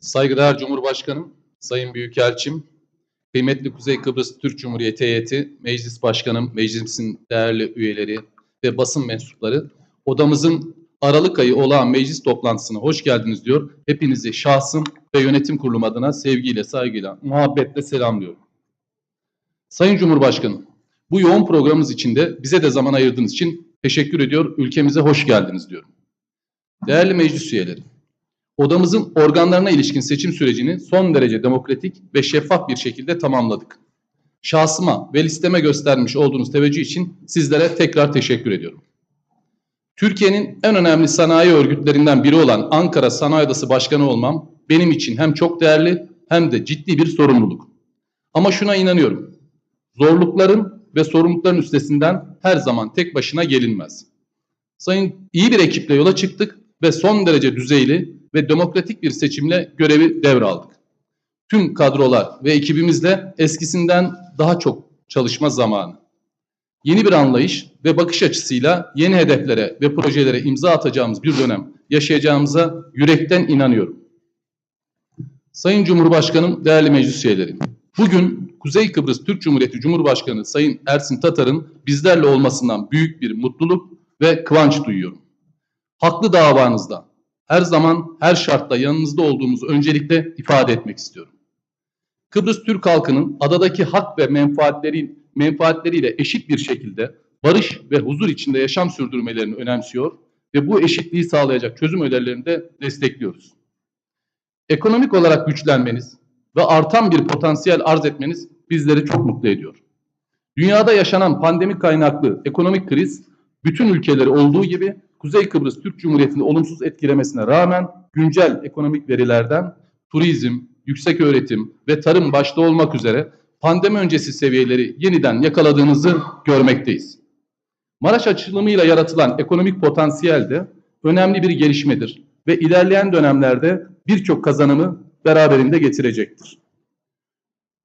Saygıdeğer Cumhurbaşkanım, Sayın Büyükelçim, kıymetli Kuzey Kıbrıs Türk Cumhuriyeti heyeti, Meclis Başkanım, meclisin değerli üyeleri ve basın mensupları, odamızın Aralık ayı olağan meclis toplantısına hoş geldiniz diyor. Hepinizi şahsım ve yönetim kurulum adına sevgiyle, saygıyla, muhabbetle selamlıyorum. Sayın Cumhurbaşkanım, bu yoğun programımız içinde bize de zaman ayırdığınız için teşekkür ediyor. Ülkemize hoş geldiniz diyorum. Değerli meclis üyeleri, odamızın organlarına ilişkin seçim sürecini son derece demokratik ve şeffaf bir şekilde tamamladık. Şahsıma ve listeme göstermiş olduğunuz teveccüh için sizlere tekrar teşekkür ediyorum. Türkiye'nin en önemli sanayi örgütlerinden biri olan Ankara Sanayi Odası Başkanı olmam benim için hem çok değerli hem de ciddi bir sorumluluk. Ama şuna inanıyorum. Zorlukların ve sorumlulukların üstesinden her zaman tek başına gelinmez. Sayın iyi bir ekiple yola çıktık ve son derece düzeyli ve demokratik bir seçimle görevi devraldık. Tüm kadrolar ve ekibimizle eskisinden daha çok çalışma zamanı. Yeni bir anlayış ve bakış açısıyla yeni hedeflere ve projelere imza atacağımız bir dönem yaşayacağımıza yürekten inanıyorum. Sayın Cumhurbaşkanım, değerli meclis üyeleri. Bugün Kuzey Kıbrıs Türk Cumhuriyeti Cumhurbaşkanı Sayın Ersin Tatar'ın bizlerle olmasından büyük bir mutluluk ve kıvanç duyuyorum. Haklı davanızda her zaman her şartta yanınızda olduğumuzu öncelikle ifade etmek istiyorum. Kıbrıs Türk halkının adadaki hak ve menfaatleri, menfaatleriyle eşit bir şekilde barış ve huzur içinde yaşam sürdürmelerini önemsiyor ve bu eşitliği sağlayacak çözüm önerilerini de destekliyoruz. Ekonomik olarak güçlenmeniz ve artan bir potansiyel arz etmeniz bizleri çok mutlu ediyor. Dünyada yaşanan pandemi kaynaklı ekonomik kriz bütün ülkeleri olduğu gibi Kuzey Kıbrıs Türk Cumhuriyeti'ni olumsuz etkilemesine rağmen güncel ekonomik verilerden turizm, yüksek öğretim ve tarım başta olmak üzere pandemi öncesi seviyeleri yeniden yakaladığınızı görmekteyiz. Maraş açılımıyla yaratılan ekonomik potansiyel de önemli bir gelişmedir ve ilerleyen dönemlerde birçok kazanımı beraberinde getirecektir.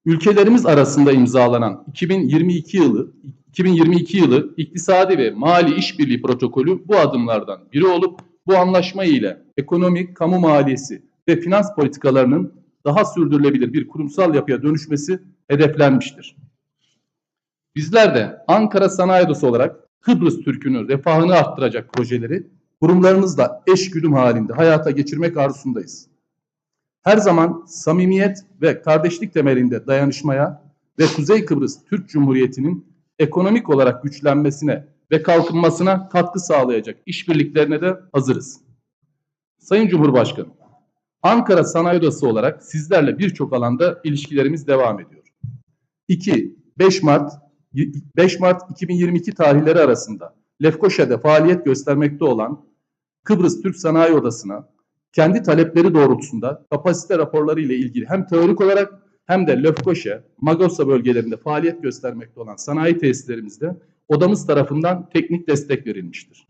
Ülkelerimiz arasında imzalanan 2022 yılı 2022 yılı İktisadi ve Mali İşbirliği Protokolü bu adımlardan biri olup bu anlaşma ile ekonomik, kamu maliyesi ve finans politikalarının daha sürdürülebilir bir kurumsal yapıya dönüşmesi hedeflenmiştir. Bizler de Ankara Sanayi Odası olarak Kıbrıs Türk'ünün refahını arttıracak projeleri kurumlarımızla eş güdüm halinde hayata geçirmek arzusundayız. Her zaman samimiyet ve kardeşlik temelinde dayanışmaya ve Kuzey Kıbrıs Türk Cumhuriyeti'nin ekonomik olarak güçlenmesine ve kalkınmasına katkı sağlayacak işbirliklerine de hazırız. Sayın Cumhurbaşkanı, Ankara Sanayi Odası olarak sizlerle birçok alanda ilişkilerimiz devam ediyor. 2. 5 Mart 5 Mart 2022 tarihleri arasında Lefkoşa'da faaliyet göstermekte olan Kıbrıs Türk Sanayi Odası'na kendi talepleri doğrultusunda kapasite raporları ile ilgili hem teorik olarak hem de Lefkoşa, Magosa bölgelerinde faaliyet göstermekte olan sanayi tesislerimizde odamız tarafından teknik destek verilmiştir.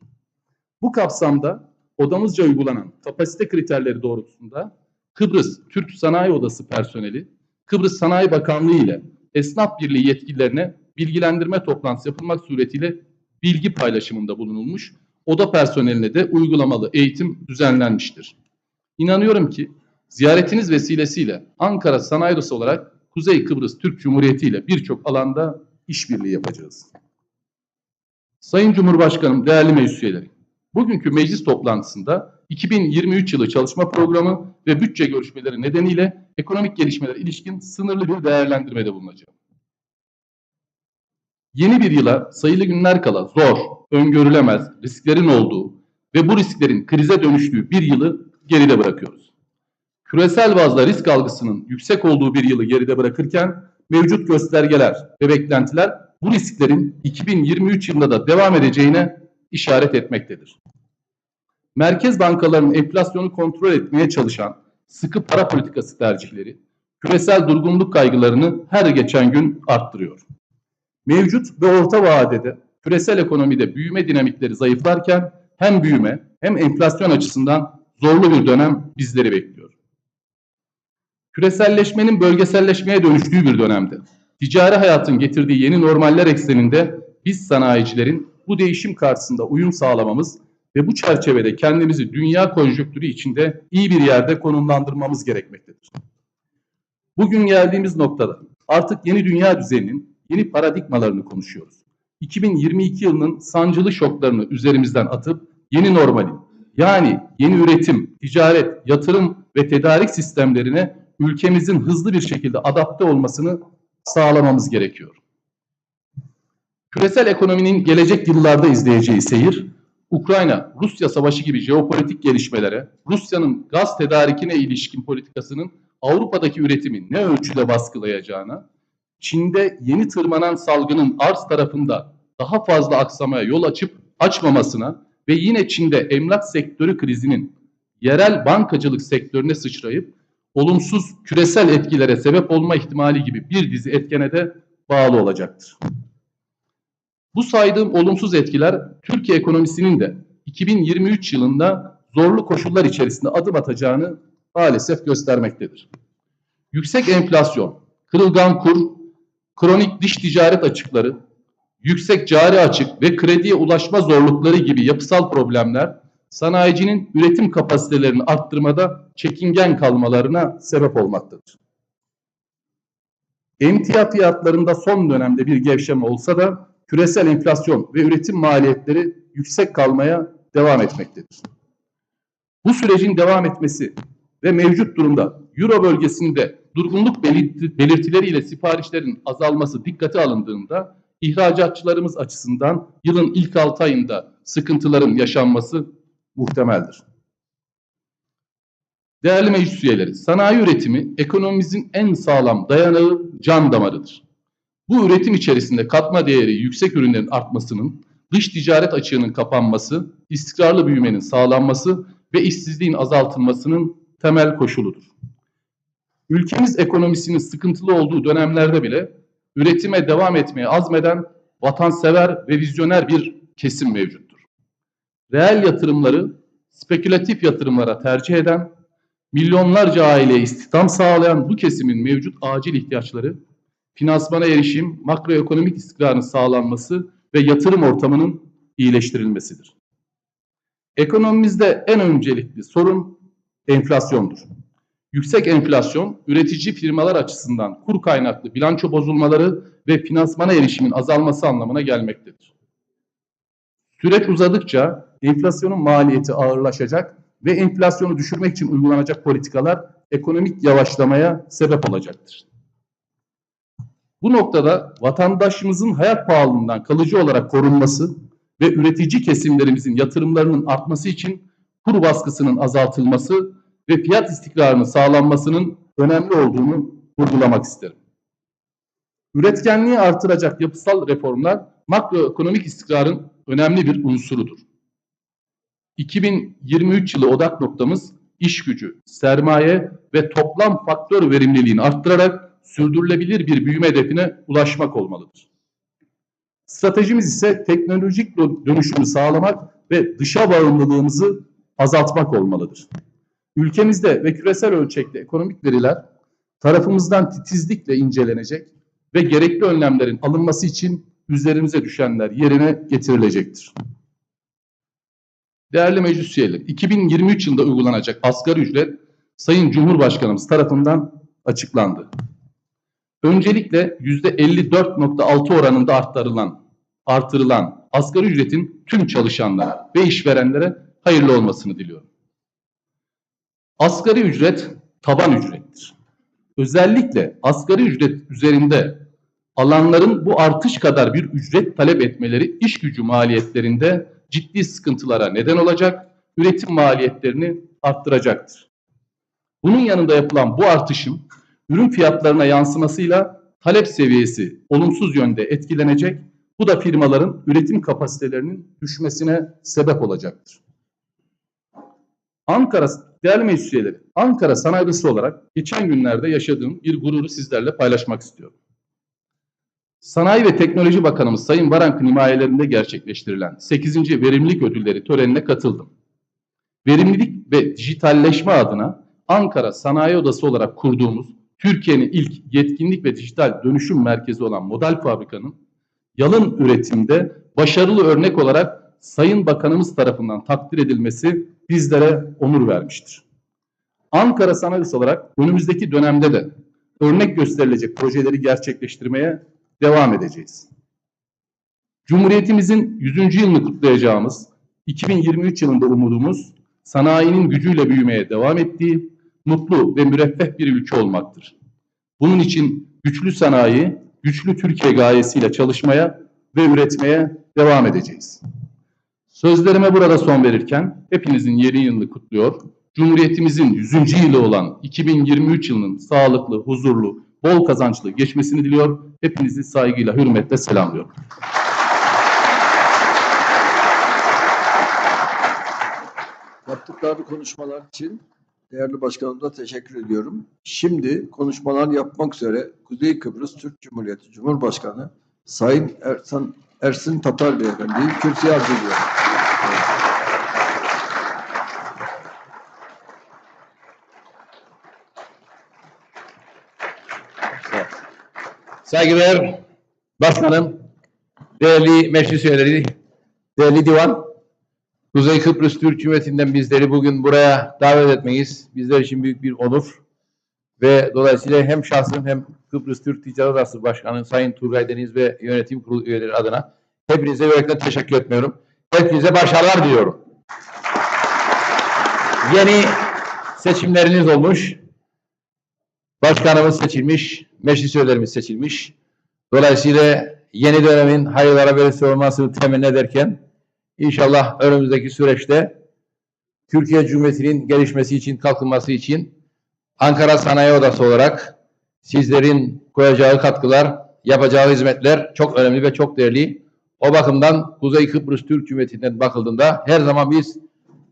Bu kapsamda odamızca uygulanan kapasite kriterleri doğrultusunda Kıbrıs Türk Sanayi Odası personeli, Kıbrıs Sanayi Bakanlığı ile Esnaf Birliği yetkililerine bilgilendirme toplantısı yapılmak suretiyle bilgi paylaşımında bulunulmuş, oda personeline de uygulamalı eğitim düzenlenmiştir. İnanıyorum ki ziyaretiniz vesilesiyle Ankara Sanayi Odası olarak Kuzey Kıbrıs Türk Cumhuriyeti ile birçok alanda işbirliği yapacağız. Sayın Cumhurbaşkanım, değerli meclis üyeleri, bugünkü meclis toplantısında 2023 yılı çalışma programı ve bütçe görüşmeleri nedeniyle ekonomik gelişmeler ilişkin sınırlı bir değerlendirmede bulunacağım. Yeni bir yıla sayılı günler kala zor, öngörülemez, risklerin olduğu ve bu risklerin krize dönüştüğü bir yılı geride bırakıyoruz. Küresel bazda risk algısının yüksek olduğu bir yılı geride bırakırken mevcut göstergeler ve beklentiler bu risklerin 2023 yılında da devam edeceğine işaret etmektedir. Merkez bankalarının enflasyonu kontrol etmeye çalışan sıkı para politikası tercihleri küresel durgunluk kaygılarını her geçen gün arttırıyor. Mevcut ve orta vadede küresel ekonomide büyüme dinamikleri zayıflarken hem büyüme hem enflasyon açısından zorlu bir dönem bizleri bekliyor. Küreselleşmenin bölgeselleşmeye dönüştüğü bir dönemde ticari hayatın getirdiği yeni normaller ekseninde biz sanayicilerin bu değişim karşısında uyum sağlamamız ve bu çerçevede kendimizi dünya konjonktürü içinde iyi bir yerde konumlandırmamız gerekmektedir. Bugün geldiğimiz noktada artık yeni dünya düzeninin yeni paradigmalarını konuşuyoruz. 2022 yılının sancılı şoklarını üzerimizden atıp yeni normalin yani yeni üretim, ticaret, yatırım ve tedarik sistemlerine ülkemizin hızlı bir şekilde adapte olmasını sağlamamız gerekiyor. Küresel ekonominin gelecek yıllarda izleyeceği seyir, Ukrayna-Rusya savaşı gibi jeopolitik gelişmelere, Rusya'nın gaz tedarikine ilişkin politikasının Avrupa'daki üretimi ne ölçüde baskılayacağına, Çin'de yeni tırmanan salgının arz tarafında daha fazla aksamaya yol açıp açmamasına ve yine Çin'de emlak sektörü krizinin yerel bankacılık sektörüne sıçrayıp olumsuz küresel etkilere sebep olma ihtimali gibi bir dizi etkene de bağlı olacaktır. Bu saydığım olumsuz etkiler Türkiye ekonomisinin de 2023 yılında zorlu koşullar içerisinde adım atacağını maalesef göstermektedir. Yüksek enflasyon, kırılgan kur, kronik dış ticaret açıkları, yüksek cari açık ve krediye ulaşma zorlukları gibi yapısal problemler sanayicinin üretim kapasitelerini arttırmada çekingen kalmalarına sebep olmaktadır. Emtia fiyatlarında son dönemde bir gevşeme olsa da küresel enflasyon ve üretim maliyetleri yüksek kalmaya devam etmektedir. Bu sürecin devam etmesi ve mevcut durumda Euro bölgesinde durgunluk belirtileriyle siparişlerin azalması dikkate alındığında ihracatçılarımız açısından yılın ilk 6 ayında sıkıntıların yaşanması muhtemeldir. Değerli meclis üyeleri, sanayi üretimi ekonomimizin en sağlam dayanağı can damarıdır. Bu üretim içerisinde katma değeri yüksek ürünlerin artmasının, dış ticaret açığının kapanması, istikrarlı büyümenin sağlanması ve işsizliğin azaltılmasının temel koşuludur. Ülkemiz ekonomisinin sıkıntılı olduğu dönemlerde bile üretime devam etmeye azmeden vatansever ve vizyoner bir kesim mevcuttur. Reel yatırımları spekülatif yatırımlara tercih eden, milyonlarca aileye istihdam sağlayan bu kesimin mevcut acil ihtiyaçları, finansmana erişim, makroekonomik istikrarın sağlanması ve yatırım ortamının iyileştirilmesidir. Ekonomimizde en öncelikli sorun enflasyondur. Yüksek enflasyon, üretici firmalar açısından kur kaynaklı bilanço bozulmaları ve finansmana erişimin azalması anlamına gelmektedir. Süreç uzadıkça enflasyonun maliyeti ağırlaşacak ve enflasyonu düşürmek için uygulanacak politikalar ekonomik yavaşlamaya sebep olacaktır. Bu noktada vatandaşımızın hayat pahalılığından kalıcı olarak korunması ve üretici kesimlerimizin yatırımlarının artması için kur baskısının azaltılması ve fiyat istikrarının sağlanmasının önemli olduğunu vurgulamak isterim. Üretkenliği artıracak yapısal reformlar makroekonomik istikrarın önemli bir unsurudur. 2023 yılı odak noktamız iş gücü, sermaye ve toplam faktör verimliliğini arttırarak sürdürülebilir bir büyüme hedefine ulaşmak olmalıdır. Stratejimiz ise teknolojik dönüşümü sağlamak ve dışa bağımlılığımızı azaltmak olmalıdır. Ülkemizde ve küresel ölçekte ekonomik veriler tarafımızdan titizlikle incelenecek ve gerekli önlemlerin alınması için üzerimize düşenler yerine getirilecektir. Değerli meclis üyeleri, 2023 yılında uygulanacak asgari ücret Sayın Cumhurbaşkanımız tarafından açıklandı. Öncelikle %54.6 oranında arttırılan, artırılan asgari ücretin tüm çalışanlara ve işverenlere hayırlı olmasını diliyorum. Asgari ücret taban ücrettir. Özellikle asgari ücret üzerinde alanların bu artış kadar bir ücret talep etmeleri iş gücü maliyetlerinde ciddi sıkıntılara neden olacak, üretim maliyetlerini arttıracaktır. Bunun yanında yapılan bu artışın ürün fiyatlarına yansımasıyla talep seviyesi olumsuz yönde etkilenecek. Bu da firmaların üretim kapasitelerinin düşmesine sebep olacaktır. Ankara değerli meclis üyeleri, Ankara sanayisi olarak geçen günlerde yaşadığım bir gururu sizlerle paylaşmak istiyorum. Sanayi ve Teknoloji Bakanımız Sayın Varank'ın himayelerinde gerçekleştirilen 8. Verimlilik Ödülleri törenine katıldım. Verimlilik ve dijitalleşme adına Ankara Sanayi Odası olarak kurduğumuz Türkiye'nin ilk yetkinlik ve dijital dönüşüm merkezi olan Model Fabrika'nın yalın üretimde başarılı örnek olarak Sayın Bakanımız tarafından takdir edilmesi bizlere onur vermiştir. Ankara Sanayi Odası olarak önümüzdeki dönemde de örnek gösterilecek projeleri gerçekleştirmeye devam edeceğiz. Cumhuriyetimizin 100. yılını kutlayacağımız 2023 yılında umudumuz sanayinin gücüyle büyümeye devam ettiği mutlu ve müreffeh bir ülke olmaktır. Bunun için güçlü sanayi, güçlü Türkiye gayesiyle çalışmaya ve üretmeye devam edeceğiz. Sözlerime burada son verirken hepinizin yeni yılını kutluyor. Cumhuriyetimizin 100. yılı olan 2023 yılının sağlıklı, huzurlu, bol kazançlı geçmesini diliyor. Hepinizi saygıyla, hürmetle selamlıyorum. Yaptıkları konuşmalar için değerli başkanımıza teşekkür ediyorum. Şimdi konuşmalar yapmak üzere Kuzey Kıbrıs Türk Cumhuriyeti Cumhurbaşkanı Sayın Ersan, Ersin Tatar Beyefendi'yi kürsüye arz Saygıdeğer Başkanım, değerli meclis üyeleri, değerli divan, Kuzey Kıbrıs Türk Cumhuriyeti'nden bizleri bugün buraya davet etmeyiz. Bizler için büyük bir onur ve dolayısıyla hem şahsım hem Kıbrıs Türk Ticaret Odası Başkanı Sayın Turgay Deniz ve yönetim kurulu üyeleri adına hepinize yürekten teşekkür etmiyorum. Hepinize başarılar diliyorum. Yeni seçimleriniz olmuş. Başkanımız seçilmiş, meclis üyelerimiz seçilmiş. Dolayısıyla yeni dönemin hayırlara vesile olmasını temenni ederken inşallah önümüzdeki süreçte Türkiye Cumhuriyeti'nin gelişmesi için, kalkınması için Ankara Sanayi Odası olarak sizlerin koyacağı katkılar, yapacağı hizmetler çok önemli ve çok değerli. O bakımdan Kuzey Kıbrıs Türk Cumhuriyeti'nden bakıldığında her zaman biz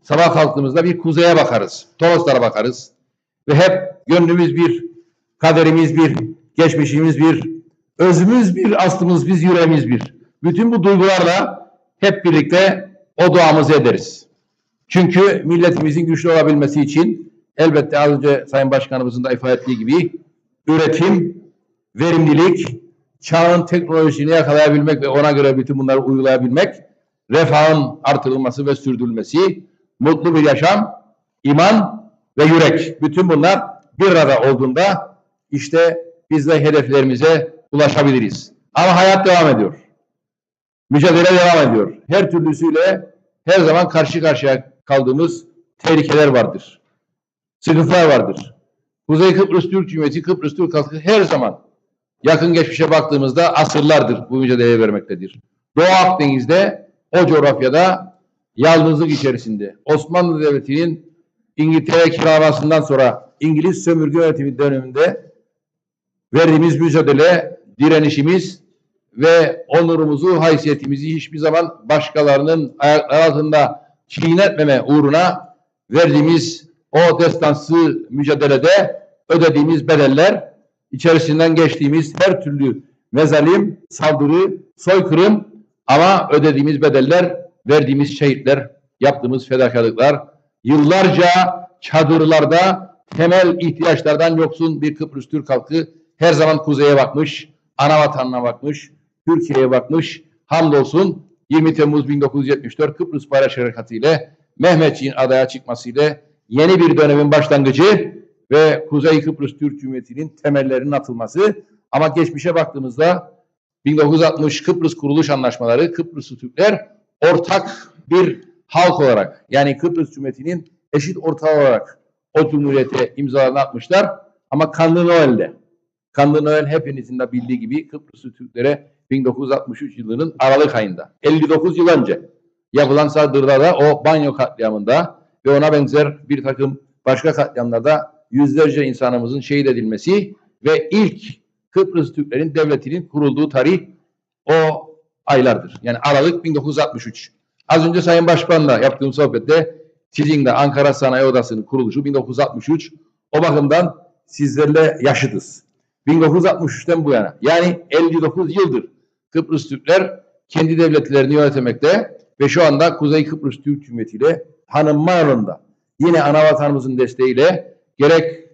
sabah kalktığımızda bir kuzeye bakarız, Toroslara bakarız ve hep gönlümüz bir, kaderimiz bir, geçmişimiz bir, özümüz bir, aslımız biz, yüreğimiz bir. Bütün bu duygularla hep birlikte o duamızı ederiz. Çünkü milletimizin güçlü olabilmesi için elbette az önce Sayın Başkanımızın da ifade ettiği gibi üretim, verimlilik, çağın teknolojisini yakalayabilmek ve ona göre bütün bunları uygulayabilmek, refahın artırılması ve sürdürülmesi, mutlu bir yaşam, iman ve yürek. Bütün bunlar bir arada olduğunda işte biz de hedeflerimize ulaşabiliriz. Ama hayat devam ediyor. Mücadele devam ediyor. Her türlüsüyle her zaman karşı karşıya kaldığımız tehlikeler vardır. Sıkıntılar vardır. Kuzey Kıbrıs Türk Cumhuriyeti, Kıbrıs Türk halkı her zaman yakın geçmişe baktığımızda asırlardır bu mücadeleye vermektedir. Doğu Akdeniz'de o coğrafyada yalnızlık içerisinde Osmanlı Devleti'nin İngiltere kiralamasından sonra İngiliz sömürge yönetimi döneminde verdiğimiz mücadele, direnişimiz ve onurumuzu, haysiyetimizi hiçbir zaman başkalarının ayakları altında çiğnetmeme uğruna verdiğimiz o destansı mücadelede ödediğimiz bedeller, içerisinden geçtiğimiz her türlü mezalim, saldırı, soykırım ama ödediğimiz bedeller, verdiğimiz şehitler, yaptığımız fedakarlıklar, yıllarca çadırlarda temel ihtiyaçlardan yoksun bir Kıbrıs Türk halkı her zaman kuzeye bakmış, ana vatanına bakmış, Türkiye'ye bakmış. Hamdolsun 20 Temmuz 1974 Kıbrıs Barış Harekatı ile Mehmetçiğin adaya çıkmasıyla yeni bir dönemin başlangıcı ve Kuzey Kıbrıs Türk Cumhuriyeti'nin temellerinin atılması. Ama geçmişe baktığımızda 1960 Kıbrıs Kuruluş Anlaşmaları Kıbrıslı Türkler ortak bir halk olarak yani Kıbrıs Cumhuriyeti'nin eşit ortağı olarak o cumhuriyete imzalarını atmışlar ama kanlı Noel'de. Kanlı Noel hepinizin de bildiği gibi Kıbrıslı Türklere 1963 yılının Aralık ayında 59 yıl önce yapılan saldırıda da o banyo katliamında ve ona benzer bir takım başka katliamlarda yüzlerce insanımızın şehit edilmesi ve ilk Kıbrıs Türklerin devletinin kurulduğu tarih o aylardır. Yani Aralık 1963. Az önce Sayın Başkan'la yaptığım sohbette sizin de Ankara Sanayi Odası'nın kuruluşu 1963. O bakımdan sizlerle yaşıtız. 1963'ten bu yana yani 59 yıldır Kıbrıs Türkler kendi devletlerini yönetmekte ve şu anda Kuzey Kıbrıs Türk Cumhuriyeti ile tanınma yolunda yine ana vatanımızın desteğiyle gerek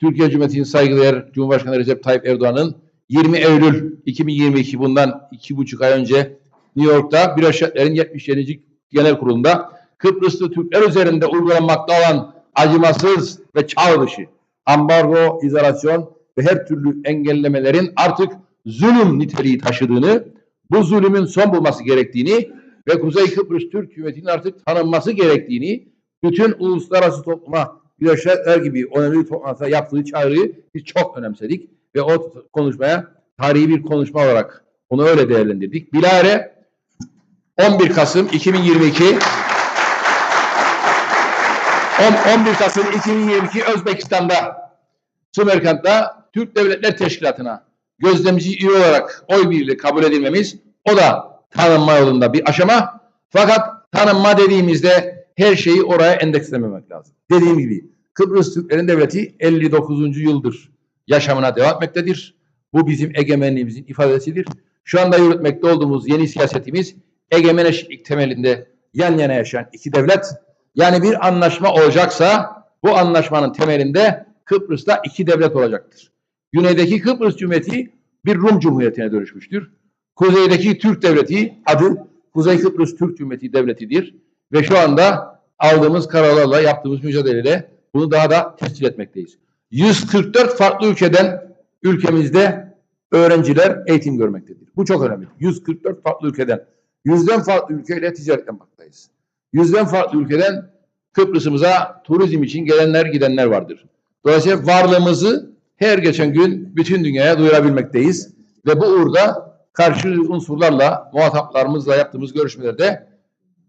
Türkiye Cumhuriyeti'nin saygıdeğer Cumhurbaşkanı Recep Tayyip Erdoğan'ın 20 Eylül 2022 bundan iki buçuk ay önce New York'ta Birleşik Milletler'in 77. Genel Kurulu'nda Kıbrıslı Türkler üzerinde uygulanmakta olan acımasız ve çağ dışı ambargo, izolasyon ve her türlü engellemelerin artık zulüm niteliği taşıdığını, bu zulümün son bulması gerektiğini ve Kuzey Kıbrıs Türk Hükümeti'nin artık tanınması gerektiğini bütün uluslararası topluma Birleşikler gibi önemli toplantıda yaptığı çağrıyı biz çok önemsedik ve o konuşmaya tarihi bir konuşma olarak onu öyle değerlendirdik. Bilahare 11 Kasım 2022 on- 11 Kasım 2022 Özbekistan'da Sümerkant'ta Türk Devletler Teşkilatı'na gözlemci üye olarak oy birliğiyle kabul edilmemiz o da tanınma yolunda bir aşama. Fakat tanınma dediğimizde her şeyi oraya endekslememek lazım. Dediğim gibi Kıbrıs Türklerin Devleti 59. yıldır yaşamına devam etmektedir. Bu bizim egemenliğimizin ifadesidir. Şu anda yürütmekte olduğumuz yeni siyasetimiz egemen eşitlik temelinde yan yana yaşayan iki devlet. Yani bir anlaşma olacaksa bu anlaşmanın temelinde Kıbrıs'ta iki devlet olacaktır. Güneydeki Kıbrıs Cumhuriyeti bir Rum Cumhuriyeti'ne dönüşmüştür. Kuzeydeki Türk Devleti adı Kuzey Kıbrıs Türk Cumhuriyeti Devleti'dir. Ve şu anda aldığımız kararlarla yaptığımız mücadeleyle bunu daha da tescil etmekteyiz. 144 farklı ülkeden ülkemizde öğrenciler eğitim görmektedir. Bu çok önemli. 144 farklı ülkeden. Yüzden farklı ülkeyle ticaret yapmaktayız. Yüzden farklı ülkeden Kıbrıs'ımıza turizm için gelenler gidenler vardır. Dolayısıyla varlığımızı her geçen gün bütün dünyaya duyurabilmekteyiz. Ve bu uğurda karşı unsurlarla, muhataplarımızla yaptığımız görüşmelerde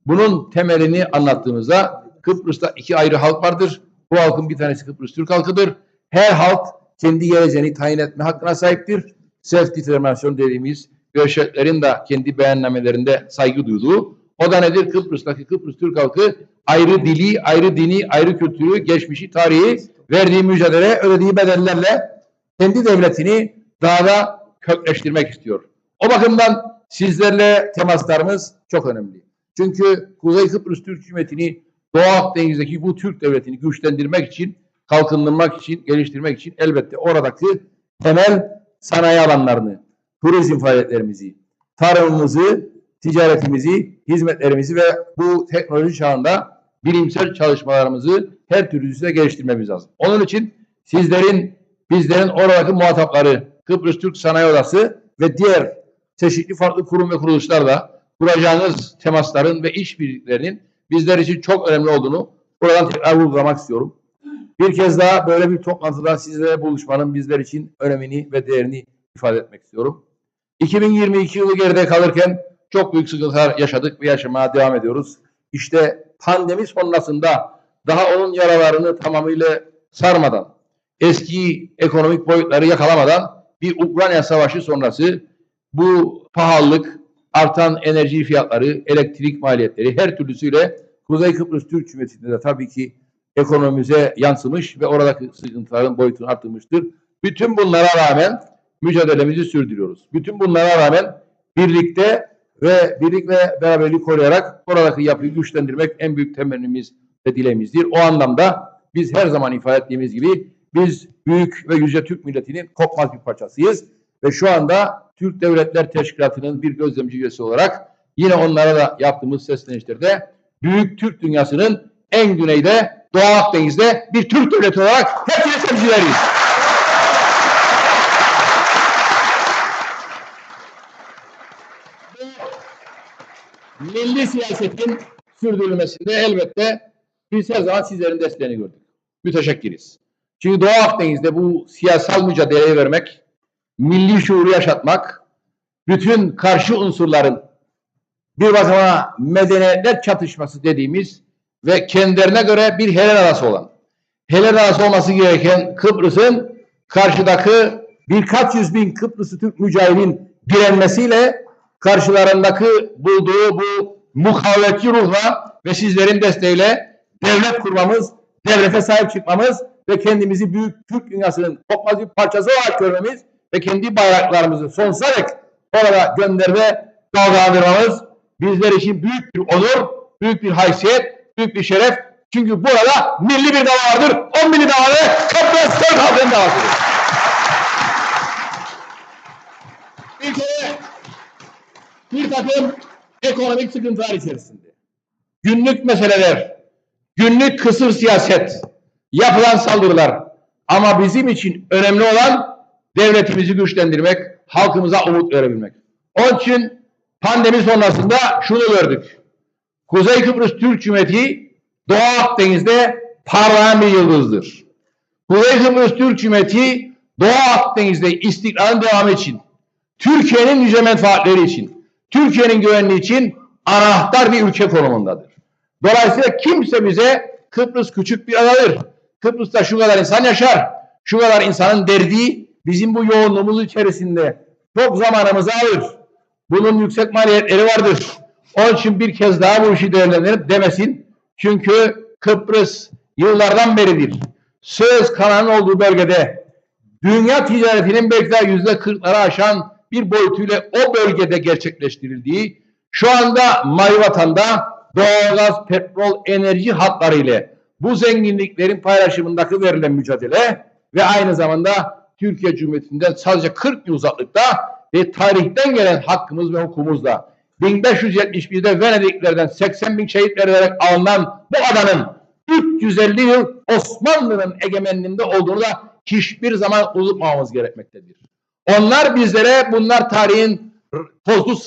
bunun temelini anlattığımızda Kıbrıs'ta iki ayrı halk vardır. Bu halkın bir tanesi Kıbrıs Türk halkıdır. Her halk kendi geleceğini tayin etme hakkına sahiptir. Self determinasyon dediğimiz görüşlerin de kendi beyannamelerinde saygı duyduğu. O da nedir? Kıbrıs'taki Kıbrıs Türk halkı ayrı dili, ayrı dini, ayrı kültürü, geçmişi, tarihi, verdiği mücadele, ödediği bedellerle kendi devletini daha da kökleştirmek istiyor. O bakımdan sizlerle temaslarımız çok önemli. Çünkü Kuzey Kıbrıs Türk Cumhuriyeti'ni Doğu Akdeniz'deki bu Türk devletini güçlendirmek için, kalkındırmak için, geliştirmek için elbette oradaki temel sanayi alanlarını, turizm faaliyetlerimizi, tarımımızı, ticaretimizi, hizmetlerimizi ve bu teknoloji çağında bilimsel çalışmalarımızı her türlü düzeyde geliştirmemiz lazım. Onun için sizlerin, bizlerin oradaki muhatapları, Kıbrıs Türk Sanayi Odası ve diğer çeşitli farklı kurum ve kuruluşlarla kuracağınız temasların ve işbirliklerinin bizler için çok önemli olduğunu buradan tekrar vurgulamak istiyorum. Bir kez daha böyle bir toplantıda sizlerle buluşmanın bizler için önemini ve değerini ifade etmek istiyorum. 2022 yılı geride kalırken çok büyük sıkıntılar yaşadık ve yaşamaya devam ediyoruz. İşte pandemi sonrasında daha onun yaralarını tamamıyla sarmadan, eski ekonomik boyutları yakalamadan bir Ukrayna savaşı sonrası bu pahalılık, artan enerji fiyatları, elektrik maliyetleri her türlüsüyle Kuzey Kıbrıs Türk Cumhuriyeti'nde de tabii ki ekonomimize yansımış ve oradaki sıkıntıların boyutunu arttırmıştır. Bütün bunlara rağmen mücadelemizi sürdürüyoruz. Bütün bunlara rağmen birlikte ve birlik ve beraberliği koruyarak oradaki yapıyı güçlendirmek en büyük temennimiz ve dileğimizdir. O anlamda biz her zaman ifade ettiğimiz gibi biz büyük ve yüce Türk milletinin kopmaz bir parçasıyız. Ve şu anda Türk Devletler Teşkilatı'nın bir gözlemci üyesi olarak yine onlara da yaptığımız seslenişlerde büyük Türk dünyasının en güneyde Doğu Akdeniz'de bir Türk devleti olarak hepsini temsilcileriyiz. milli siyasetin sürdürülmesinde elbette biz her zaman sizlerin desteğini gördük. Müteşekkiriz. Çünkü Doğu Akdeniz'de bu siyasal mücadeleyi vermek, milli şuuru yaşatmak, bütün karşı unsurların bir bakıma medeniyetler çatışması dediğimiz ve kendilerine göre bir Helen arası olan, Helen arası olması gereken Kıbrıs'ın karşıdaki birkaç yüz bin Kıbrıslı Türk mücahidin direnmesiyle karşılarındaki bulduğu bu mukavemetçi ruhla ve sizlerin desteğiyle devlet kurmamız, devlete sahip çıkmamız ve kendimizi büyük Türk dünyasının kopmaz bir parçası olarak görmemiz ve kendi bayraklarımızı sonsuza dek orada gönderme dalgalandırmamız bizler için büyük bir onur, büyük bir haysiyet, büyük bir şeref. Çünkü burada milli bir dava vardır. O milli davanı Kıbrıs Türk halkının davasıdır. Kere bir takım ekonomik sıkıntılar içerisinde. günlük meseleler, günlük kısır siyaset, yapılan saldırılar. Ama bizim için önemli olan devletimizi güçlendirmek, halkımıza umut verebilmek. Onun için pandemi sonrasında şunu gördük. Kuzey Kıbrıs Türk Cumhuriyeti Doğu Akdeniz'de parlayan bir yıldızdır. Kuzey Kıbrıs Türk Cumhuriyeti Doğu Akdeniz'de istikrarın devamı için, Türkiye'nin yüce menfaatleri için, Türkiye'nin güvenliği için anahtar bir ülke konumundadır. Dolayısıyla kimse bize Kıbrıs küçük bir adadır. Kıbrıs'ta şu kadar insan yaşar. Şu kadar insanın derdi bizim bu yoğunluğumuz içerisinde çok zamanımızı alır. Bunun yüksek maliyetleri vardır. Onun için bir kez daha bu işi değerlendirip demesin. Çünkü Kıbrıs yıllardan beridir. Söz kanalının olduğu bölgede dünya ticaretinin belki de yüzde kırkları aşan bir boyutuyla o bölgede gerçekleştirildiği şu anda Mavi Vatan'da doğalgaz, petrol, enerji hatları ile bu zenginliklerin paylaşımındaki verilen mücadele ve aynı zamanda Türkiye Cumhuriyeti'nden sadece 40 yıl uzaklıkta ve tarihten gelen hakkımız ve hukukumuzla 1571'de Venediklerden 80 bin şehit verilerek alınan bu adanın 350 yıl Osmanlı'nın egemenliğinde olduğunu da hiçbir zaman unutmamamız gerekmektedir. Onlar bizlere bunlar tarihin tozlu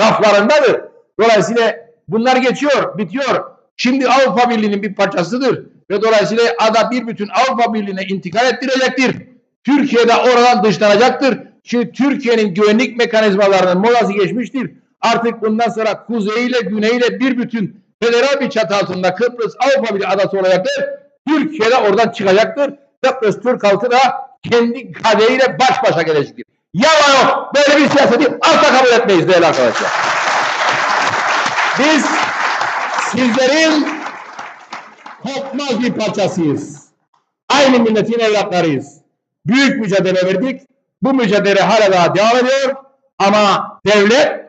raflarındadır. Dolayısıyla bunlar geçiyor, bitiyor. Şimdi Avrupa Birliği'nin bir parçasıdır. Ve dolayısıyla ada bir bütün Avrupa Birliği'ne intikal ettirecektir. Türkiye'de oradan dışlanacaktır. Çünkü Türkiye'nin güvenlik mekanizmalarının molası geçmiştir. Artık bundan sonra kuzeyiyle güneyiyle bir bütün federal bir çatı altında Kıbrıs Avrupa Birliği adası olacaktır. Türkiye'de oradan çıkacaktır. Kıbrıs Türk halkı da kendi kadehiyle baş başa gelecektir. Yalan yok. Böyle bir siyaseti asla kabul etmeyiz değerli arkadaşlar. Biz sizlerin kopmaz bir parçasıyız. Aynı milletin evlatlarıyız. Büyük mücadele verdik. Bu mücadele hala daha devam ediyor. Ama devlet,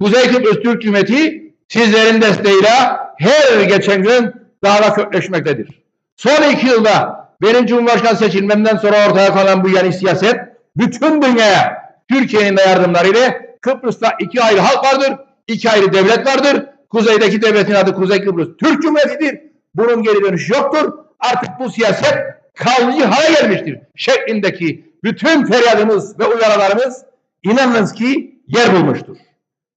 Kuzey Kıbrıs Türk Cumhuriyeti sizlerin desteğiyle her geçen gün daha da kökleşmektedir. Son iki yılda benim Cumhurbaşkanı seçilmemden sonra ortaya konan bu yeni siyaset bütün dünyaya Türkiye'nin de yardımlarıyla Kıbrıs'ta iki ayrı halk vardır, iki ayrı devlet vardır. Kuzeydeki devletin adı Kuzey Kıbrıs Türk Cumhuriyeti'dir. Bunun geri dönüşü yoktur. Artık bu siyaset kalıcı hale gelmiştir. Şeklindeki bütün feryadımız ve uyarılarımız inanınız ki yer bulmuştur.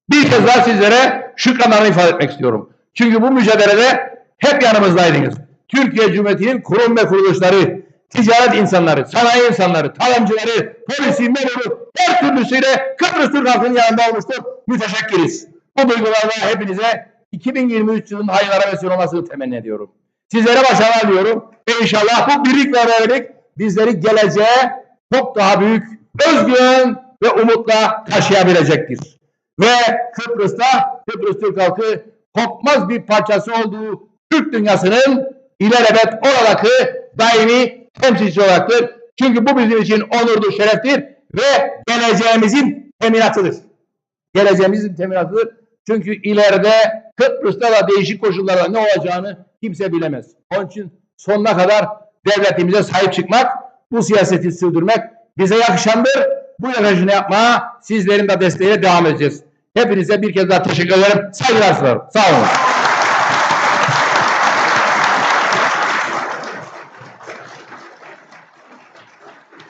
Bir kez daha sizlere şükranlarımı ifade etmek istiyorum. Çünkü bu mücadelede hep yanımızdaydınız. Türkiye Cumhuriyeti'nin kurum ve kuruluşları, ticaret insanları, sanayi insanları, tarımcıları, polisi, memuru, her türlüsüyle Kıbrıs Türk halkının yanında olmuştur. Müteşekkiriz. Bu duygularla hepinize 2023 yılının hayırlara vesile olmasını temenni ediyorum. Sizlere başarılar diliyorum ve inşallah bu birlik ve beraberlik bizleri geleceğe çok daha büyük özgüven ve umutla taşıyabilecektir. Ve Kıbrıs'ta Kıbrıs Türk halkı kopmaz bir parçası olduğu Türk dünyasının ilelebet oradaki daimi temsilcisi olaraktır. Çünkü bu bizim için onurdur, şereftir ve geleceğimizin teminatıdır. Geleceğimizin teminatıdır. Çünkü ileride Kıbrıs'ta da değişik koşullarda ne olacağını kimse bilemez. Onun için sonuna kadar devletimize sahip çıkmak, bu siyaseti sürdürmek bize yakışandır. Bu yakışını yapmaya sizlerin de desteğiyle devam edeceğiz. Hepinize bir kez daha teşekkür ederim. Saygılar sunarım. Sağ olun.